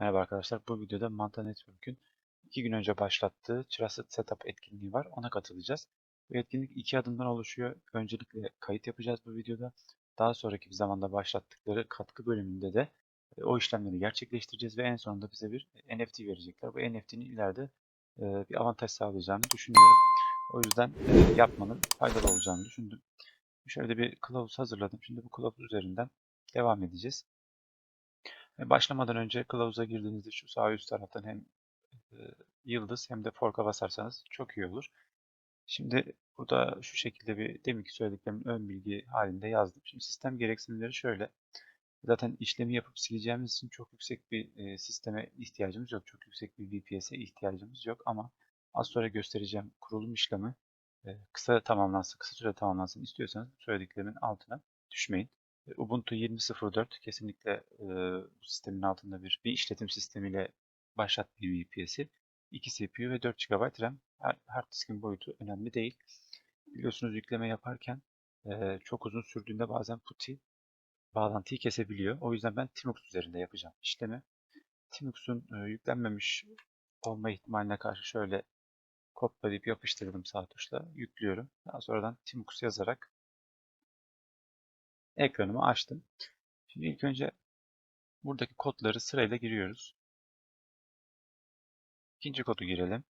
Merhaba arkadaşlar. Bu videoda Manta Network'ün iki gün önce başlattığı Trusted Setup etkinliği var. Ona katılacağız. Bu etkinlik iki adımdan oluşuyor. Öncelikle kayıt yapacağız bu videoda. Daha sonraki bir zamanda başlattıkları katkı bölümünde de e, o işlemleri gerçekleştireceğiz ve en sonunda bize bir NFT verecekler. Bu NFT'nin ileride e, bir avantaj sağlayacağını düşünüyorum. O yüzden e, yapmanın faydalı olacağını düşündüm. Şöyle bir kılavuz hazırladım. Şimdi bu kılavuz üzerinden devam edeceğiz. E, başlamadan önce kılavuza girdiğinizde şu sağ üst taraftan hem yıldız hem de fork'a basarsanız çok iyi olur. Şimdi burada şu şekilde bir deminki söylediklerimin ön bilgi halinde yazdım. Şimdi sistem gereksinimleri şöyle. Zaten işlemi yapıp sileceğimiz için çok yüksek bir sisteme ihtiyacımız yok. Çok yüksek bir VPS'e ihtiyacımız yok ama az sonra göstereceğim kurulum işlemi kısa tamamlansın, kısa süre tamamlansın istiyorsanız söylediklerimin altına düşmeyin. Ubuntu 20.04 kesinlikle e, bu sistemin altında bir, bir işletim sistemiyle başlat bir VPS'i. 2 CPU ve 4 GB RAM. Hard diskin boyutu önemli değil. Biliyorsunuz yükleme yaparken e, çok uzun sürdüğünde bazen PuTTY bağlantıyı kesebiliyor. O yüzden ben Timux üzerinde yapacağım işlemi. Timux'un e, yüklenmemiş olma ihtimaline karşı şöyle kopyalayıp yapıştırdım sağ tuşla. Yüklüyorum. Daha sonradan Timux yazarak ekranımı açtım. Şimdi ilk önce buradaki kodları sırayla giriyoruz. İkinci kodu girelim.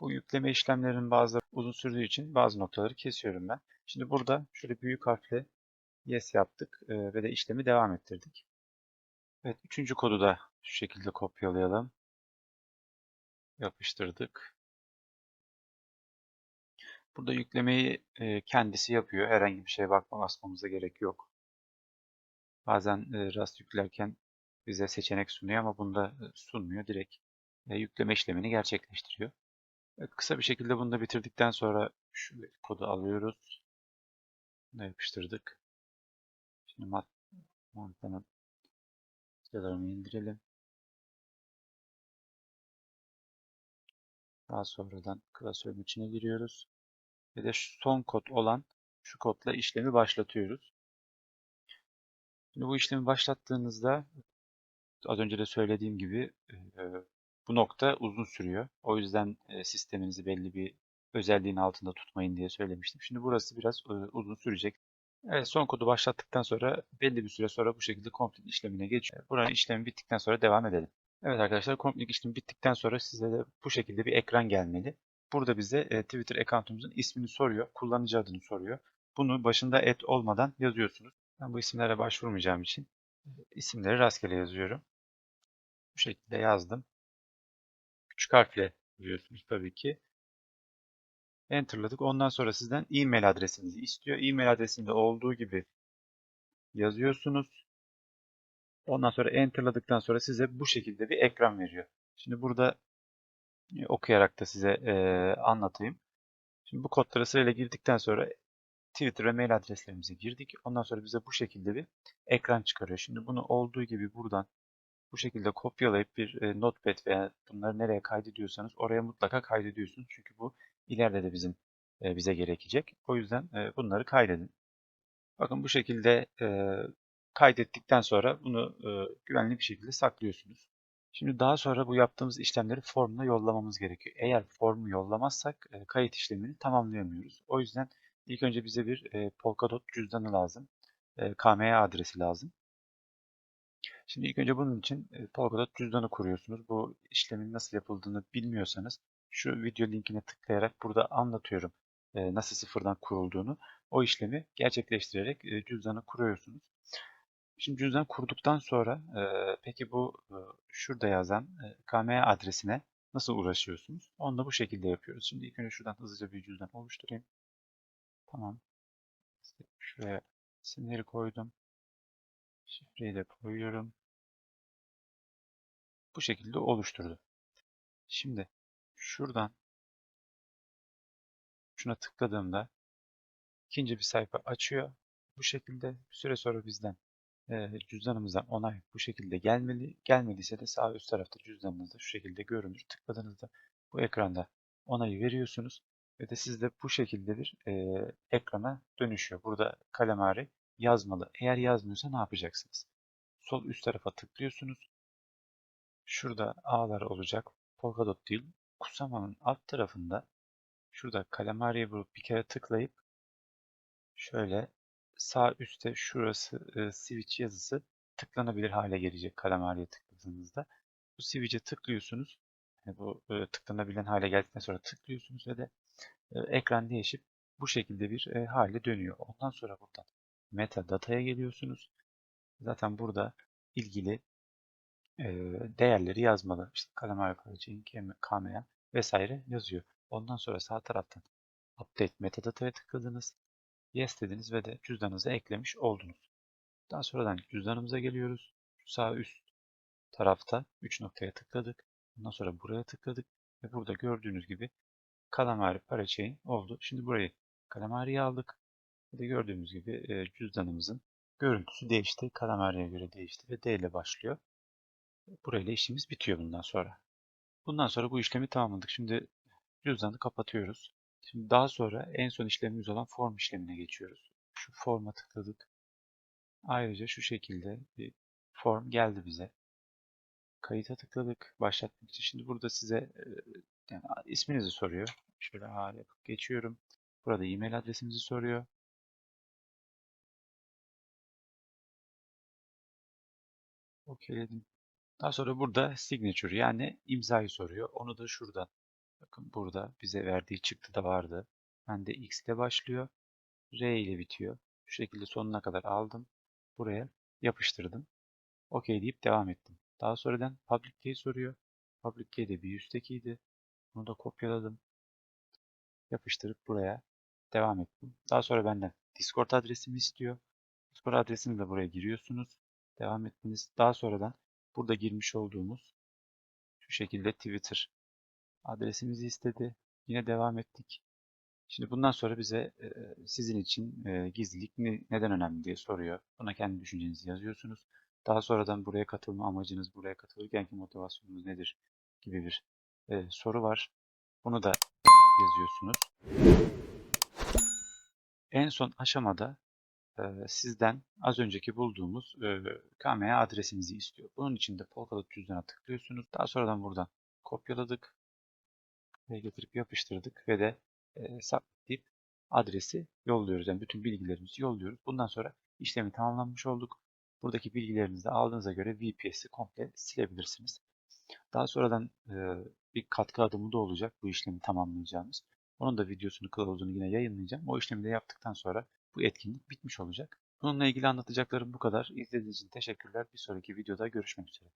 Bu yükleme işlemlerinin bazıları uzun sürdüğü için bazı noktaları kesiyorum ben. Şimdi burada şöyle büyük harfle yes yaptık e, ve de işlemi devam ettirdik. Evet, üçüncü kodu da şu şekilde kopyalayalım. Yapıştırdık. Burada yüklemeyi kendisi yapıyor. Herhangi bir şeye bakma basmamıza gerek yok. Bazen Rust yüklerken bize seçenek sunuyor ama bunda sunmuyor. Direkt yükleme işlemini gerçekleştiriyor. Kısa bir şekilde bunu da bitirdikten sonra şu kodu alıyoruz. Bunu yapıştırdık. Şimdi mat mantanın vidalarını indirelim. Daha sonradan klasörün içine giriyoruz. Ve de son kod olan şu kodla işlemi başlatıyoruz. Şimdi bu işlemi başlattığınızda az önce de söylediğim gibi e, bu nokta uzun sürüyor. O yüzden e, sisteminizi belli bir özelliğin altında tutmayın diye söylemiştim. Şimdi burası biraz e, uzun sürecek. Evet, son kodu başlattıktan sonra belli bir süre sonra bu şekilde complete işlemine geçiyor. Buranın işlemi bittikten sonra devam edelim. Evet arkadaşlar complete işlemi bittikten sonra size de bu şekilde bir ekran gelmeli. Burada bize e, Twitter account'umuzun ismini soruyor, kullanıcı adını soruyor. Bunu başında et olmadan yazıyorsunuz. Ben bu isimlere başvurmayacağım için isimleri rastgele yazıyorum. Bu şekilde yazdım. Küçük harfle yazıyorsunuz tabii ki. Enter'ladık. Ondan sonra sizden e-mail adresinizi istiyor. E-mail adresinde olduğu gibi yazıyorsunuz. Ondan sonra enter'ladıktan sonra size bu şekilde bir ekran veriyor. Şimdi burada okuyarak da size e, anlatayım. Şimdi bu kodları sırayla girdikten sonra Twitter ve mail adreslerimizi girdik. Ondan sonra bize bu şekilde bir ekran çıkarıyor. Şimdi bunu olduğu gibi buradan bu şekilde kopyalayıp bir e, notepad veya bunları nereye kaydediyorsanız oraya mutlaka kaydediyorsunuz. Çünkü bu ileride de bizim e, bize gerekecek. O yüzden e, bunları kaydedin. Bakın bu şekilde e, kaydettikten sonra bunu e, güvenli bir şekilde saklıyorsunuz. Şimdi daha sonra bu yaptığımız işlemleri formla yollamamız gerekiyor. Eğer formu yollamazsak e, kayıt işlemini tamamlayamıyoruz. O yüzden ilk önce bize bir e, Polkadot cüzdanı lazım. E, KMA adresi lazım. Şimdi ilk önce bunun için e, Polkadot cüzdanı kuruyorsunuz. Bu işlemin nasıl yapıldığını bilmiyorsanız şu video linkine tıklayarak burada anlatıyorum nasıl sıfırdan kurulduğunu. O işlemi gerçekleştirerek cüzdanı kuruyorsunuz. Şimdi cüzdan kurduktan sonra e, peki bu e, şurada yazan e, KMA adresine nasıl uğraşıyorsunuz? Onu da bu şekilde yapıyoruz. Şimdi ilk önce şuradan hızlıca bir cüzdan oluşturayım. Tamam. Şuraya isimleri koydum. Şifreyi de koyuyorum. Bu şekilde oluşturdu. Şimdi şuradan şuna tıkladığımda ikinci bir sayfa açıyor. Bu şekilde bir süre sonra bizden cüzdanımızdan onay bu şekilde gelmeli. Gelmediyse de sağ üst tarafta cüzdanınızda şu şekilde görünür. Tıkladığınızda bu ekranda onayı veriyorsunuz ve de sizde bu şekilde bir e, ekrana dönüşüyor. Burada kalemari yazmalı. Eğer yazmıyorsa ne yapacaksınız? Sol üst tarafa tıklıyorsunuz. Şurada ağlar olacak. Polkadot değil. Kusama'nın alt tarafında şurada Kalemari'ye vurup bir kere tıklayıp şöyle sağ üstte şurası e, switch yazısı tıklanabilir hale gelecek Kalemari'ye tıkladığınızda. Bu switch'e tıklıyorsunuz. Yani bu e, tıklanabilen hale geldikten sonra tıklıyorsunuz ve de e, ekran değişip bu şekilde bir e, hale dönüyor. Ondan sonra buradan metadata'ya geliyorsunuz. Zaten burada ilgili e, değerleri yazmalı. İşte Kalemari Parachain, KMA vesaire yazıyor. Ondan sonra sağ taraftan Update Metadata'ya tıkladınız. Yes dediniz ve de cüzdanınıza eklemiş oldunuz. Daha sonradan cüzdanımıza geliyoruz. Şu sağ üst tarafta 3 noktaya tıkladık. Ondan sonra buraya tıkladık. Ve burada gördüğünüz gibi Kalamari Parachain oldu. Şimdi burayı Kalamari'ye aldık. Ve de gördüğümüz gibi e, cüzdanımızın görüntüsü değişti. Kalamari'ye göre değişti ve D ile başlıyor. Burayla işimiz bitiyor bundan sonra. Bundan sonra bu işlemi tamamladık. Şimdi cüzdanı kapatıyoruz. Şimdi daha sonra en son işlemimiz olan form işlemine geçiyoruz. Şu forma tıkladık. Ayrıca şu şekilde bir form geldi bize. Kayıta tıkladık. Başlatmak için. Şimdi burada size yani isminizi soruyor. Şöyle A yapıp geçiyorum. Burada e-mail adresimizi soruyor. Okeyledim. Daha sonra burada signature yani imzayı soruyor. Onu da şuradan. Bakın burada bize verdiği çıktı da vardı. Bende X ile başlıyor. R ile bitiyor. Şu şekilde sonuna kadar aldım. Buraya yapıştırdım. OK deyip devam ettim. Daha sonradan public key soruyor. Public key de bir üsttekiydi. Bunu da kopyaladım. Yapıştırıp buraya devam ettim. Daha sonra benden Discord adresimi istiyor. Discord adresini de buraya giriyorsunuz. Devam ettiniz. Daha sonradan burada girmiş olduğumuz şu şekilde Twitter adresimizi istedi. Yine devam ettik. Şimdi bundan sonra bize e, sizin için e, gizlilik ne, neden önemli diye soruyor. Buna kendi düşüncenizi yazıyorsunuz. Daha sonradan buraya katılma amacınız, buraya katılırkenki motivasyonunuz nedir gibi bir e, soru var. Bunu da yazıyorsunuz. En son aşamada sizden az önceki bulduğumuz e, KMA adresinizi istiyor. Bunun için de Polkadot cüzdana tıklıyorsunuz. Daha sonradan buradan kopyaladık getirip yapıştırdık ve de e, adresi yolluyoruz. Yani bütün bilgilerimizi yolluyoruz. Bundan sonra işlemi tamamlanmış olduk. Buradaki bilgilerinizi aldığınıza göre VPS'i komple silebilirsiniz. Daha sonradan e, bir katkı adımı da olacak bu işlemi tamamlayacağımız. Onun da videosunu, kılavuzunu yine yayınlayacağım. O işlemi de yaptıktan sonra bu etkinlik bitmiş olacak. Bununla ilgili anlatacaklarım bu kadar. İzlediğiniz için teşekkürler. Bir sonraki videoda görüşmek üzere.